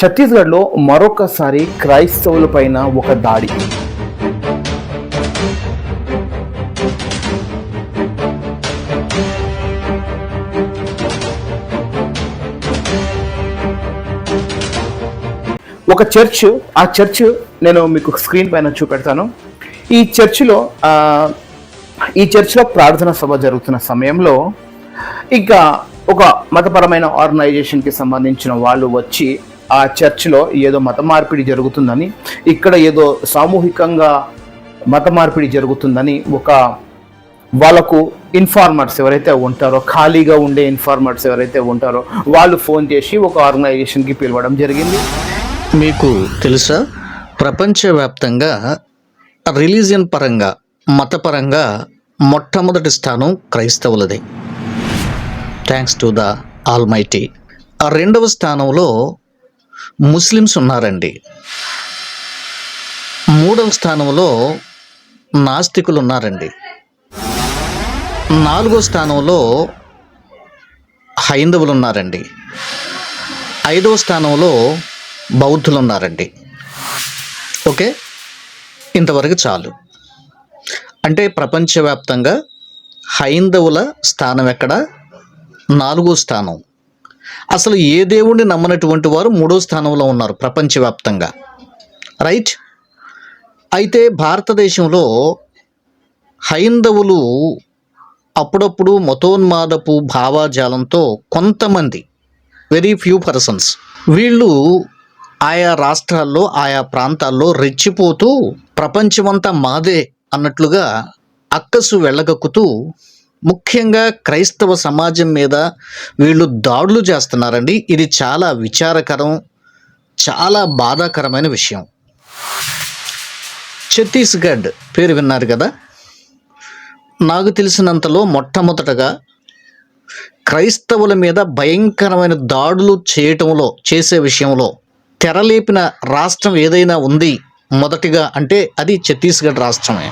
ఛత్తీస్గఢ్లో మరొకసారి క్రైస్తవులపైన ఒక దాడి. ఒక చర్చ్ ఆ చర్చ్ నేను మీకు స్క్రీన్ పైన చూపెడతాను. ఈ చర్చిలో ఈ చర్చిలో ప్రార్థన సభ జరుగుతున్న సమయంలో ఇంకా ఒక మతపరమైన ఆర్గనైజేషన్కి సంబంధించిన వాళ్ళు వచ్చి ఆ చర్చిలో ఏదో మత మార్పిడి జరుగుతుందని ఇక్కడ ఏదో సామూహికంగా మత మార్పిడి జరుగుతుందని ఒక వాళ్ళకు ఇన్ఫార్మర్స్ ఎవరైతే ఉంటారో ఖాళీగా ఉండే ఇన్ఫార్మర్స్ ఎవరైతే ఉంటారో వాళ్ళు ఫోన్ చేసి ఒక ఆర్గనైజేషన్కి పిలవడం జరిగింది. మీకు తెలుసా? ప్రపంచవ్యాప్తంగా రిలీజియన్ పరంగా మతపరంగా మొట్టమొదటి స్థానం క్రైస్తవులది. థ్యాంక్స్ టు ద ఆల్మైటీ ఆ రెండవ స్థానంలో ముస్లిమ్స్ ఉన్నారండి. మూడవ స్థానంలో నాస్తికులు ఉన్నారండి. నాలుగో స్థానంలో హైందవులు ఉన్నారండి. ఐదవ స్థానంలో బౌద్ధులు ఉన్నారండి. ఓకే? ఇంతవరకు చాలు. అంటే ప్రపంచవ్యాప్తంగా హైందవుల స్థానం ఎక్కడ? నాలుగో స్థానం. అసలు ఏ దేవుణ్ణి నమ్మనటువంటి వారు మూడో స్థానంలో ఉన్నారు ప్రపంచవ్యాప్తంగా. రైట్? అయితే భారతదేశంలో హైందవులు అప్పుడప్పుడు మతోన్మాదపు భావాజాలంతో కొంతమంది వెరీ ఫ్యూ పర్సన్స్ వీళ్ళు ఆయా రాష్ట్రాల్లో ఆయా ప్రాంతాల్లో రెచ్చిపోతూ ప్రపంచమంతా మాదే అన్నట్లుగా అక్కసు వెళ్ళగక్కుతూ ముఖ్యంగా క్రైస్తవ సమాజం మీద వీళ్ళు దాడులు చేస్తున్నారండి. ఇది చాలా విచారకరం చాలా బాధాకరమైన విషయం. ఛత్తీస్గఢ్ పేరు విన్నారు కదా? నాకు తెలిసినంతలో మొట్టమొదటగా క్రైస్తవుల మీద భయంకరమైన దాడులు చేయటంలో చేసే విషయంలో తెరలేపిన రాష్ట్రం ఏదైనా ఉంది మొదటిగా అంటే అది ఛత్తీస్గఢ్ రాష్ట్రమే.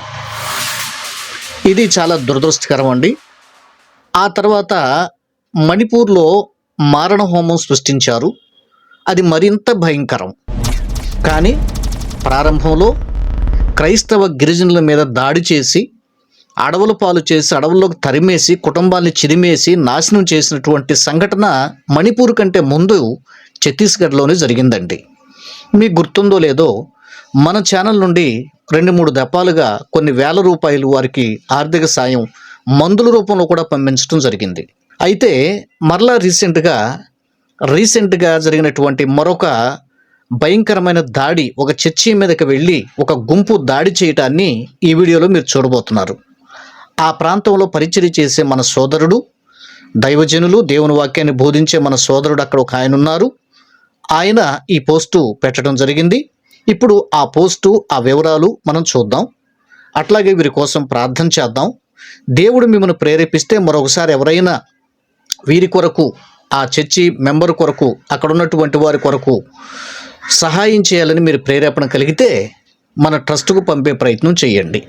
ఇది చాలా దురదృష్టకరం అండి. ఆ తర్వాత మణిపూర్లో మారణ హోమం సృష్టించారు. అది మరింత భయంకరం. కానీ ప్రారంభంలో క్రైస్తవ గిరిజనుల మీద దాడి చేసి అడవుల పాలు చేసి అడవుల్లోకి తరిమేసి కుటుంబాన్ని చిరిమేసి నాశనం చేసినటువంటి సంఘటన మణిపూర్ కంటే ముందు ఛత్తీస్గఢ్లోనే జరిగిందండి. మీకు గుర్తుందో లేదో మన ఛానల్ నుండి రెండు మూడు దపాలుగా కొన్ని వేల రూపాయలు వారికి ఆర్థిక సాయం మందుల రూపంలో కూడా పంపించడం జరిగింది. అయితే మరలా రీసెంట్గా రీసెంట్గా జరిగినటువంటి మరొక భయంకరమైన దాడి ఒక చర్చి మీదకి వెళ్ళి ఒక గుంపు దాడి చేయటాన్ని ఈ వీడియోలో మీరు చూడబోతున్నారు. ఆ ప్రాంతంలో పరిచయం చేసే మన సోదరుడు దైవజనులు దేవుని వాక్యాన్ని బోధించే మన సోదరుడు అక్కడ ఒక ఆయన ఉన్నారు. ఆయన ఈ పోస్టు పెట్టడం జరిగింది. ఇప్పుడు ఆ పోస్టు ఆ వివరాలు మనం చూద్దాం. అట్లాగే వీరి కోసం ప్రార్థన చేద్దాం. దేవుడు మిమ్మల్ని ప్రేరేపిస్తే మరొకసారి ఎవరైనా వీరి కొరకు ఆ చర్చి మెంబర్ కొరకు అక్కడ ఉన్నటువంటి వారి కొరకు సహాయం చేయాలని మీరు ప్రేరేపణ కలిగితే మన ట్రస్ట్కు పంపే ప్రయత్నం చేయండి.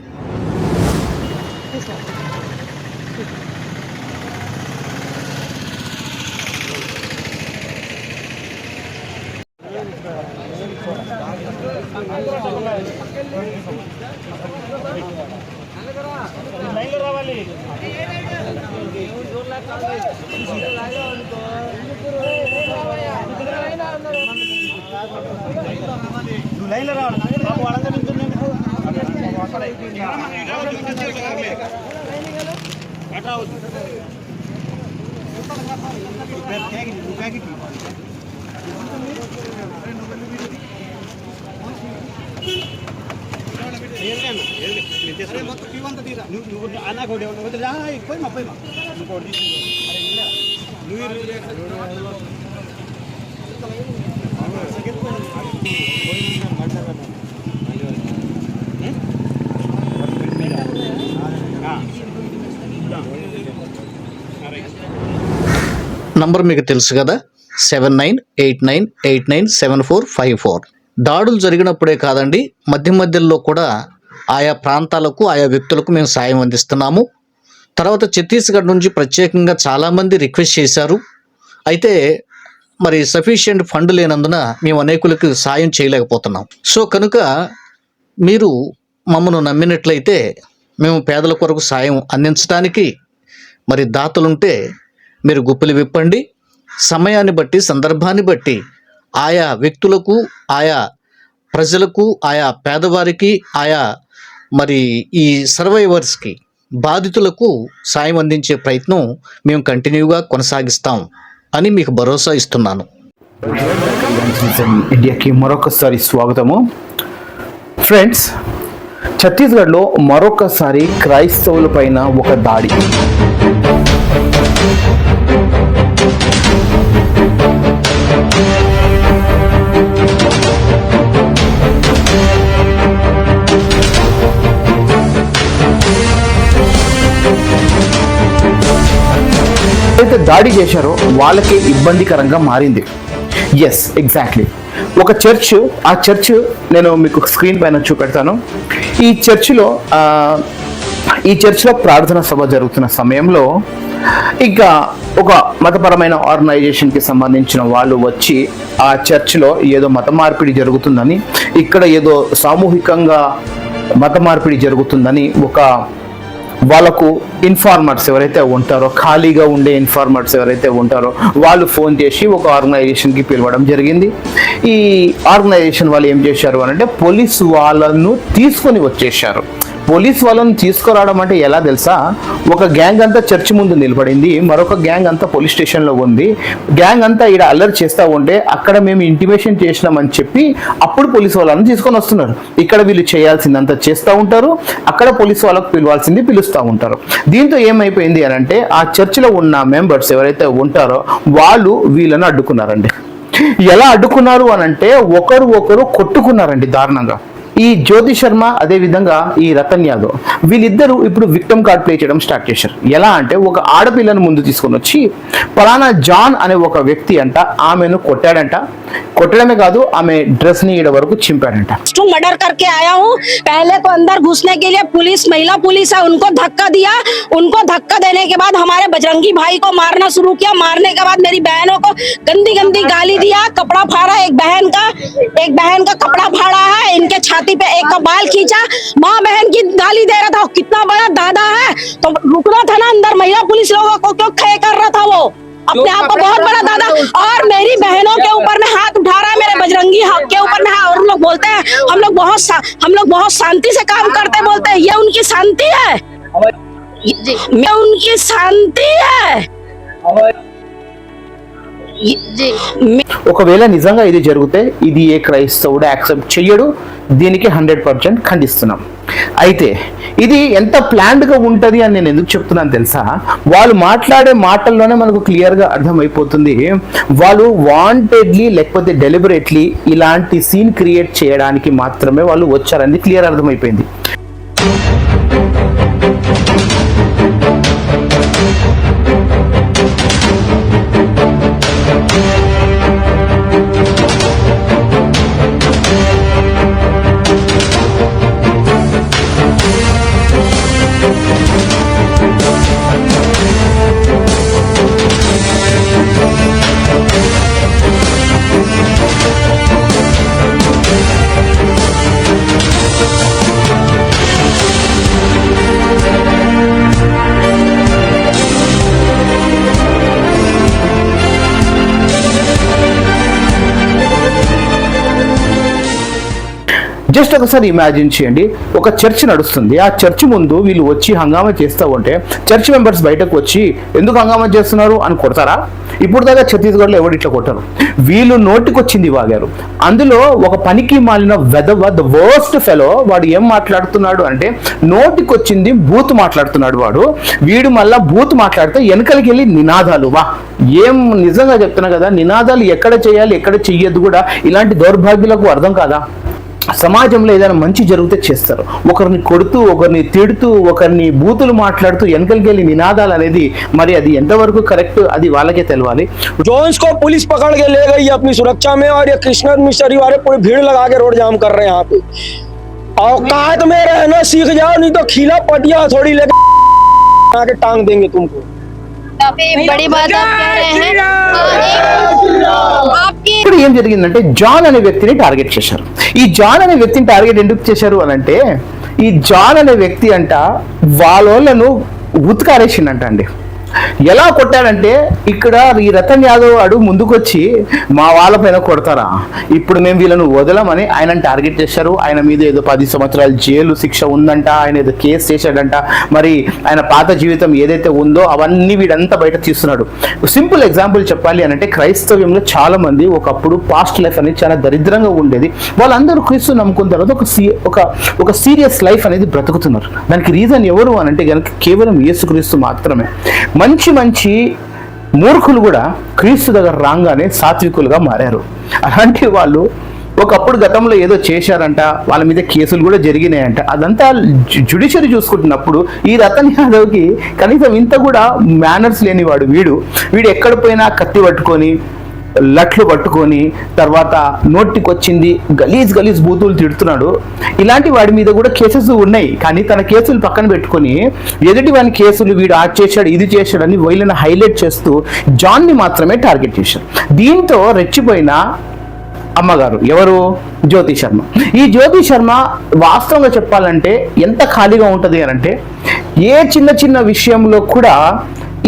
నువ్వు లైన్లో రావాలి బాబు వాళ్ళందరూ నిల్చున్నాను. అటు ప్యాకెట్ ప్యాకెట్ నంబర్ మీకు తెలుసు కదా seven nine eight nine eight nine seven four five four దాడులు జరిగినప్పుడే కాదండి మధ్య మధ్యలో కూడా ఆయా ప్రాంతాలకు ఆయా వ్యక్తులకు మేము సాయం అందిస్తున్నాము. తర్వాత ఛత్తీస్గఢ్ నుంచి ప్రత్యేకంగా చాలామంది రిక్వెస్ట్ చేశారు. అయితే మరి సఫిషియెంట్ ఫండ్ లేనందున మేము అనేకులకు సాయం చేయలేకపోతున్నాం. సో కనుక మీరు మమ్మల్ని నమ్మినట్లయితే మేము పేదల కొరకు సాయం అందించడానికి మరి దాతలుంటే మీరు గుప్పలు విప్పండి. సమయాన్ని బట్టి సందర్భాన్ని బట్టి ఆయా వ్యక్తులకు ఆయా ప్రజలకు ఆయా పేదవారికి ఆయా మరి ఈ సర్వైవర్స్కి బాధితులకు సాయం అందించే ప్రయత్నం మేము కంటిన్యూగా కొనసాగిస్తాం అని మీకు భరోసా ఇస్తున్నాను. ఇండియాకి మరొకసారి స్వాగతము. ఫ్రెండ్స్ ఛత్తీస్గఢ్లో మరొకసారి క్రైస్తవుల పైన ఒక దాడి. అయితే దాడి చేశారో వాళ్ళకే ఇబ్బందికరంగా మారింది. ఎస్ ఎగ్జాక్ట్లీ ఒక చర్చ్ ఆ చర్చ్ నేను మీకు స్క్రీన్ పైన చూపెడతాను. ఈ చర్చిలో ఈ చర్చిలో ప్రార్థన సభ జరుగుతున్న సమయంలో ఇంకా ఒక మతపరమైన ఆర్గనైజేషన్కి సంబంధించిన వాళ్ళు వచ్చి ఆ చర్చిలో ఏదో మత మార్పిడి జరుగుతుందని ఇక్కడ ఏదో సామూహికంగా మత మార్పిడి జరుగుతుందని ఒక వాళ్ళకు ఇన్ఫార్మర్స్ ఎవరైతే ఉంటారో ఖాళీగా ఉండే ఇన్ఫార్మర్స్ ఎవరైతే ఉంటారో వాళ్ళు ఫోన్ చేసి ఒక ఆర్గనైజేషన్కి పిలవడం జరిగింది. ఈ ఆర్గనైజేషన్ వాళ్ళు ఏం చేశారు అని అంటే పోలీస్ వాళ్ళను తీసుకొని వచ్చేసారు పోలీస్ వాళ్ళని తీసుకురావడం అంటే ఎలా తెలుసా? ఒక గ్యాంగ్ అంతా చర్చ్ ముందు నిలబడింది మరొక గ్యాంగ్ అంతా పోలీస్ స్టేషన్లో ఉంది. గ్యాంగ్ అంతా ఇక్కడ అల్లరి చేస్తూ ఉంటే అక్కడ మేము ఇంటిమేషన్ చేసినామని చెప్పి అప్పుడు పోలీస్ వాళ్ళని తీసుకొని వస్తున్నారు. ఇక్కడ వీళ్ళు చేయాల్సిందంతా చేస్తూ ఉంటారు అక్కడ పోలీస్ వాళ్ళకు పిలవాల్సింది పిలుస్తూ ఉంటారు. దీంతో ఏమైపోయింది అని అంటే ఆ చర్చిలో ఉన్న మెంబర్స్ ఎవరైతే ఉంటారో వాళ్ళు వీళ్ళని అడ్డుకున్నారండి. ఎలా అడ్డుకున్నారు అని అంటే ఒకరు ఒకరు కొట్టుకున్నారండి దారుణంగా. ఈ జ్యోతి శర్మ అదే విధంగా ఈ రతన్ యాదవ్ వీళ్ళిద్దరూ ఇప్పుడు విక్టమ్ కార్డ్ ప్లే చేయడం స్టార్ట్ చేశారు ఎలా అంటే ఒక ఆడపిల్లను ముందు తీసుకొని వచ్చి పలానా జాన్ అనే ఒక వ్యక్తి అంట ఆమెను కొట్టాడంట కొట్టడమే కాదు ఆమె డ్రెస్ ని ఈడ వరకు చింపాడంట टू मर्डर करके आया हूँ पहले तो अंदर घुसने के लिए पुलिस महिला पुलिस है उनको धक्का दिया उनको धक्का देने के बाद हमारे बजरंगी भाई को मारना शुरू किया मारने के बाद मेरी बहनों को गंदी गंदी गाली दिया कपड़ा फाड़ा एक बहन का एक बहन का कपड़ा फाड़ा है इनके छाती पे एक का बाल खींचा माँ बहन की गाली दे रहा था कितना बड़ा दादा है तो रुकना था ना अंदर महिला पुलिस लोगों को क्यों खड़े कर रहा था वो अपने आप को बहुत बड़ा दादा और मेरी बहनों के ऊपर में हाथ उठा रहा है मेरे बजरंगी हाथ के ऊपर में हाथ और लोग बोलते हैं हम लोग बहुत शा- हम लोग बहुत शांति से काम करते बोलते हैं ये उनकी शांति है ये ये उनकी शांति है ये- मैं- ఒకవేళ నిజంగా ఇది జరిగితే ఇది ఏ క్రైస్తవుడు యాక్సెప్ట్ చెయ్యడు దీనికి హండ్రెడ్ పర్సెంట్ ఖండిస్తున్నాం. అయితే ఇది ఎంత planned గా ఉంటుంది అని నేను ఎందుకు చెప్తున్నాను తెలుసా? వాళ్ళు మాట్లాడే మాటల్లోనే మనకు క్లియర్గా అర్థమైపోతుంది. వాళ్ళు వాంటెడ్లీ లేకపోతే డెలిబరేట్లీ ఇలాంటి సీన్ క్రియేట్ చేయడానికి మాత్రమే వాళ్ళు వచ్చారని క్లియర్ అర్థమైపోయింది. జస్ట్ ఒకసారి ఇమాజిన్ చేయండి. ఒక చర్చ్ నడుస్తుంది. ఆ చర్చ్ ముందు వీళ్ళు వచ్చి హంగామా చేస్తూ ఉంటే చర్చ్ మెంబర్స్ బయటకు వచ్చి ఎందుకు హంగామా చేస్తున్నారు? అని కొడతారా? ఇప్పుడు దాకా ఛత్తీస్గఢ్లో ఎవరు ఇట్లా కొట్టరు. వీళ్ళు నోటికొచ్చింది వాగారు. అందులో ఒక పనికి మాలిన వెదవ ద వర్స్ట్ ఫెలో వాడు ఏం మాట్లాడుతున్నాడు అంటే నోటికొచ్చింది బూత్ మాట్లాడుతున్నాడు వాడు. వీడు మళ్ళా బూత్ మాట్లాడితే వెనకలికి వెళ్ళి నినాదాలు. వా ఏం నిజంగా చెప్తున్నా కదా నినాదాలు ఎక్కడ చేయాలి ఎక్కడ చెయ్యొద్దు కూడా ఇలాంటి దౌర్భాగ్యులకు అర్థం కాదా? సమాజంలో ఏదైనా మంచి జరిగితే చేస్తారు ఒకరిని కొడుతూ ఒకరిని తిడుతూ ఒకరిని బూతులు మాట్లాడుతూ వెనకలికెళ్ళి నినాదాలు అనేది మరి అది ఎంతవరకు కరెక్ట్ అది వాళ్ళకే తెలవాలి जोन्स को पुलिस पकड़ के ले गई है अपनी सुरक्षा में और ये कृष्णन मिस्टरी वाले पूरी भीड़ लगा के रोड जाम कर रहे हैं यहाँ पे औकात में रहना सीख जाओ नहीं तो खीला पटिया थोड़ी लेके आके टांग देंगे तुमको ఇప్పుడు ఏం జరిగిందంటే జాన్ అనే వ్యక్తిని టార్గెట్ చేశారు. ఈ జాన్ అనే వ్యక్తిని టార్గెట్ ఎందుకు చేశారు అని అంటే ఈ జాన్ అనే వ్యక్తి అంట వాళ్ళను ఉతికారేసిండంట అండి. ఎలా కొట్టాడంటే ఇక్కడ ఈ రతన్ యాదవ్ అడు ముందుకొచ్చి మా వాళ్ళ పైన కొడతారా? ఇప్పుడు మేము వీళ్ళను వదలమని ఆయన టార్గెట్ చేశారు. ఆయన మీద ఏదో పది సంవత్సరాలు జైలు శిక్ష ఉందంట ఆయన ఏదో కేసు చేశాడంట. మరి ఆయన పాత జీవితం ఏదైతే ఉందో అవన్నీ వీడంతా బయట తీస్తున్నాడు. సింపుల్ ఎగ్జాంపుల్ చెప్పాలి అని అంటే క్రైస్తవ్యంలో చాలా మంది ఒకప్పుడు పాస్ట్ లైఫ్ అనేది చాలా దరిద్రంగా ఉండేది. వాళ్ళందరూ క్రీస్తు నమ్ముకున్న తర్వాత ఒక సీ ఒక ఒక సీరియస్ లైఫ్ అనేది బ్రతుకుతున్నారు. దానికి రీజన్ ఎవరు అని అంటే కనుక కేవలం యేసుక్రీస్తు మాత్రమే. మంచి మంచి మూర్ఖులు కూడా క్రీస్తు దగ్గర రాగానే సాత్వికులుగా మారారు. అలాంటి వాళ్ళు ఒకప్పుడు గతంలో ఏదో చేశారంట వాళ్ళ మీద కేసులు కూడా జరిగినాయంట. అదంతా జుడిషియరీ చూసుకుంటున్నప్పుడు ఈ రతన్ యాదవ్కి కనీసం ఇంత కూడా మేనర్స్ లేనివాడు వీడు. వీడు ఎక్కడ పోయినా కత్తి పట్టుకొని లట్లు పట్టుకొని తర్వాత నోటికి వచ్చింది గలీజ్ గలీజ్ బూతులు తిడుతున్నాడు. ఇలాంటి వాడి మీద కూడా కేసెస్ ఉన్నాయి. కానీ తన కేసులు పక్కన పెట్టుకొని ఎదుటి వాని కేసులు వీడు ఆ చేశాడు ఇది చేశాడు అని వీళ్ళని హైలైట్ చేస్తూ జాన్ని మాత్రమే టార్గెట్ చేశారు దీంతో రెచ్చిపోయిన అమ్మగారు ఎవరు? జ్యోతి శర్మ. ఈ జ్యోతి శర్మ వాస్తవంగా చెప్పాలంటే ఎంత ఖాళీగా ఉంటుంది అని అంటే ఏ చిన్న చిన్న విషయంలో కూడా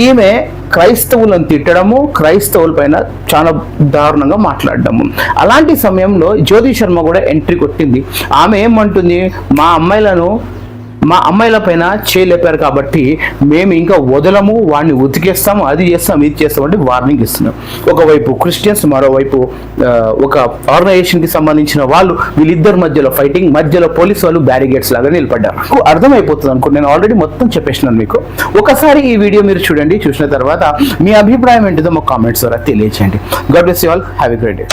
ఈమె క్రైస్తవులను తిట్టడము క్రైస్తవుల పైన చాలా దారుణంగా మాట్లాడడము. అలాంటి సమయంలో జ్యోతి శర్మ కూడా ఎంట్రీ కొట్టింది. ఆమె ఏమంటుంది? మా అమ్మాయిలను మా అమ్మాయిల పైన చేయలేపారు కాబట్టి మేము ఇంకా వదలము వాడిని ఉతికేస్తాము అది చేస్తాం ఇది చేస్తాం అంటే వార్నింగ్ ఇస్తున్నాం. ఒకవైపు క్రిస్టియన్స్ మరోవైపు ఒక ఆర్గనైజేషన్కి సంబంధించిన వాళ్ళు వీళ్ళిద్దరి మధ్యలో ఫైటింగ్ మధ్యలో పోలీస్ వాళ్ళు బ్యారిగేట్స్ లాగా నిలబడ్డారు. నాకు అర్థమైపోతుంది అనుకో నేను ఆల్రెడీ మొత్తం చెప్పేసినాను మీకు. ఒకసారి ఈ వీడియో మీరు చూడండి చూసిన తర్వాత మీ అభిప్రాయం ఏంటిదో మా కామెంట్స్ ద్వారా తెలియచేయండి. God bless you all have a great day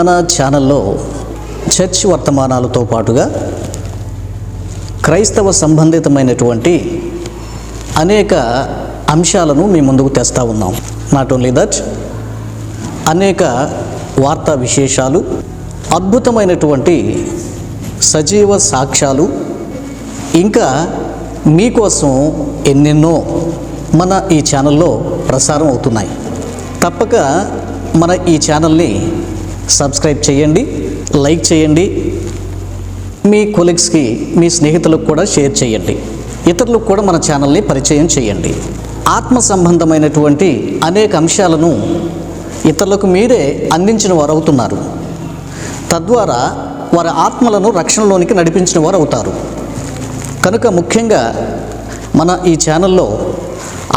మన ఛానల్లో చర్చ్ వర్తమానాలతో పాటుగా క్రైస్తవ సంబంధితమైనటువంటి అనేక అంశాలను మీ ముందుకు తెస్తా ఉన్నాం. నాట్ ఓన్లీ దట్ అనేక వార్తా విశేషాలు అద్భుతమైనటువంటి సజీవ సాక్ష్యాలు ఇంకా మీకోసం ఎన్నెన్నో మన ఈ ఛానల్లో ప్రసారం అవుతున్నాయి. తప్పక మన ఈ ఛానల్ని సబ్స్క్రైబ్ చేయండి లైక్ చేయండి మీ కొలీగ్స్కి మీ స్నేహితులకు కూడా షేర్ చేయండి. ఇతరులకు కూడా మన ఛానల్ని పరిచయం చేయండి. ఆత్మ సంబంధమైనటువంటి అనేక అంశాలను ఇతరులకు మీరే అందించిన వారు అవుతున్నారు తద్వారా వారి ఆత్మలను రక్షణలోనికి నడిపించిన వారు అవుతారు కనుక ముఖ్యంగా మన ఈ ఛానల్లో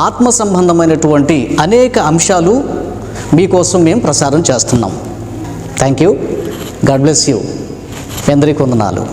ఆత్మ సంబంధమైనటువంటి అనేక అంశాలు మీకోసం మేము ప్రసారం చేస్తున్నాం. Thank you God bless you మీ అందరికీ వందనాలు